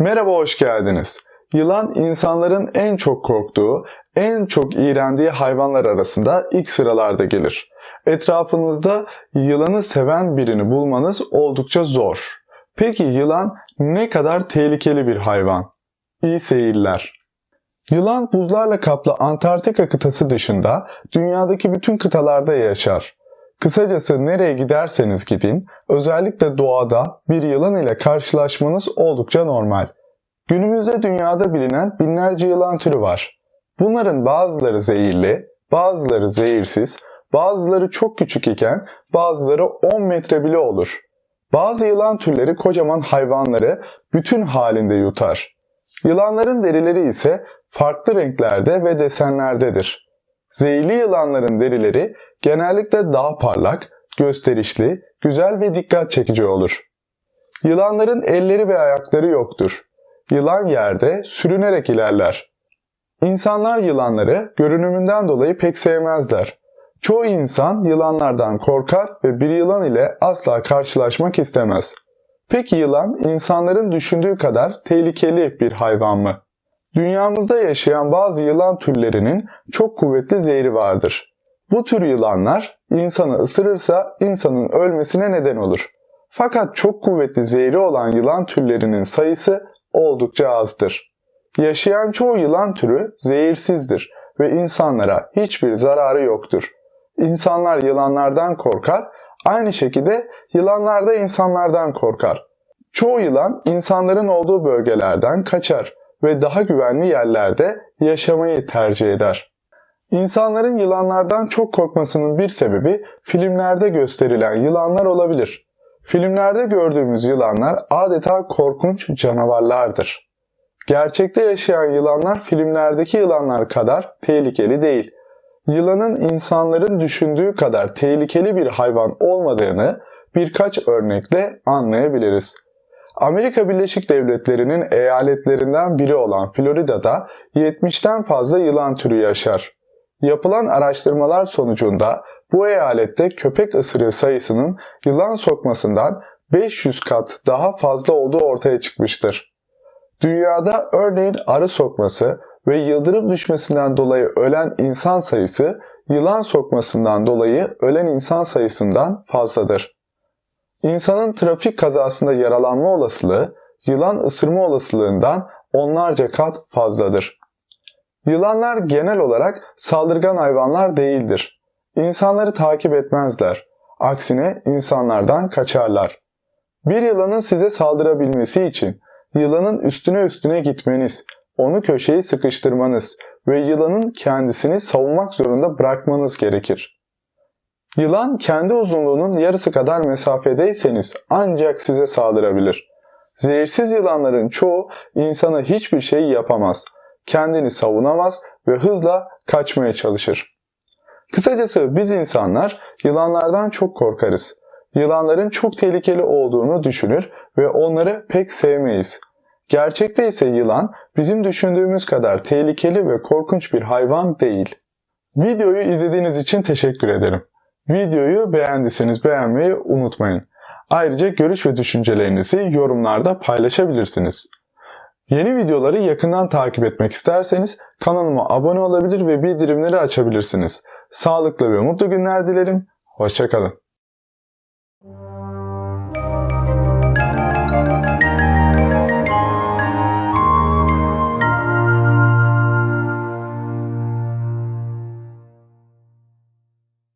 Merhaba, hoş geldiniz. Yılan insanların en çok korktuğu, en çok iğrendiği hayvanlar arasında ilk sıralarda gelir. Etrafınızda yılanı seven birini bulmanız oldukça zor. Peki yılan ne kadar tehlikeli bir hayvan? İyi seyirler. Yılan buzlarla kaplı Antarktika kıtası dışında dünyadaki bütün kıtalarda yaşar. Kısacası nereye giderseniz gidin, özellikle doğada bir yılan ile karşılaşmanız oldukça normal. Günümüzde dünyada bilinen binlerce yılan türü var. Bunların bazıları zehirli, bazıları zehirsiz, bazıları çok küçük iken bazıları 10 metre bile olur. Bazı yılan türleri kocaman hayvanları bütün halinde yutar. Yılanların derileri ise farklı renklerde ve desenlerdedir. Zehirli yılanların derileri genellikle daha parlak, gösterişli, güzel ve dikkat çekici olur. Yılanların elleri ve ayakları yoktur. Yılan yerde sürünerek ilerler. İnsanlar yılanları görünümünden dolayı pek sevmezler. Çoğu insan yılanlardan korkar ve bir yılan ile asla karşılaşmak istemez. Peki yılan insanların düşündüğü kadar tehlikeli bir hayvan mı? Dünyamızda yaşayan bazı yılan türlerinin çok kuvvetli zehri vardır. Bu tür yılanlar insanı ısırırsa insanın ölmesine neden olur. Fakat çok kuvvetli zehri olan yılan türlerinin sayısı oldukça azdır. Yaşayan çoğu yılan türü zehirsizdir ve insanlara hiçbir zararı yoktur. İnsanlar yılanlardan korkar, aynı şekilde yılanlar da insanlardan korkar. Çoğu yılan insanların olduğu bölgelerden kaçar ve daha güvenli yerlerde yaşamayı tercih eder. İnsanların yılanlardan çok korkmasının bir sebebi filmlerde gösterilen yılanlar olabilir. Filmlerde gördüğümüz yılanlar adeta korkunç canavarlardır. Gerçekte yaşayan yılanlar filmlerdeki yılanlar kadar tehlikeli değil. Yılanın insanların düşündüğü kadar tehlikeli bir hayvan olmadığını birkaç örnekle anlayabiliriz. Amerika Birleşik Devletleri'nin eyaletlerinden biri olan Florida'da 70'ten fazla yılan türü yaşar. Yapılan araştırmalar sonucunda bu eyalette köpek ısırığı sayısının yılan sokmasından 500 kat daha fazla olduğu ortaya çıkmıştır. Dünyada örneğin arı sokması ve yıldırım düşmesinden dolayı ölen insan sayısı yılan sokmasından dolayı ölen insan sayısından fazladır. İnsanın trafik kazasında yaralanma olasılığı yılan ısırma olasılığından onlarca kat fazladır. Yılanlar genel olarak saldırgan hayvanlar değildir. İnsanları takip etmezler. Aksine insanlardan kaçarlar. Bir yılanın size saldırabilmesi için yılanın üstüne üstüne gitmeniz, onu köşeyi sıkıştırmanız ve yılanın kendisini savunmak zorunda bırakmanız gerekir. Yılan kendi uzunluğunun yarısı kadar mesafedeyseniz ancak size saldırabilir. Zehirsiz yılanların çoğu insana hiçbir şey yapamaz, kendini savunamaz ve hızla kaçmaya çalışır. Kısacası biz insanlar yılanlardan çok korkarız. Yılanların çok tehlikeli olduğunu düşünür ve onları pek sevmeyiz. Gerçekte ise yılan bizim düşündüğümüz kadar tehlikeli ve korkunç bir hayvan değil. Videoyu izlediğiniz için teşekkür ederim. Videoyu beğendiyseniz beğenmeyi unutmayın. Ayrıca görüş ve düşüncelerinizi yorumlarda paylaşabilirsiniz. Yeni videoları yakından takip etmek isterseniz kanalıma abone olabilir ve bildirimleri açabilirsiniz. Sağlıklı ve mutlu günler dilerim. Hoşçakalın.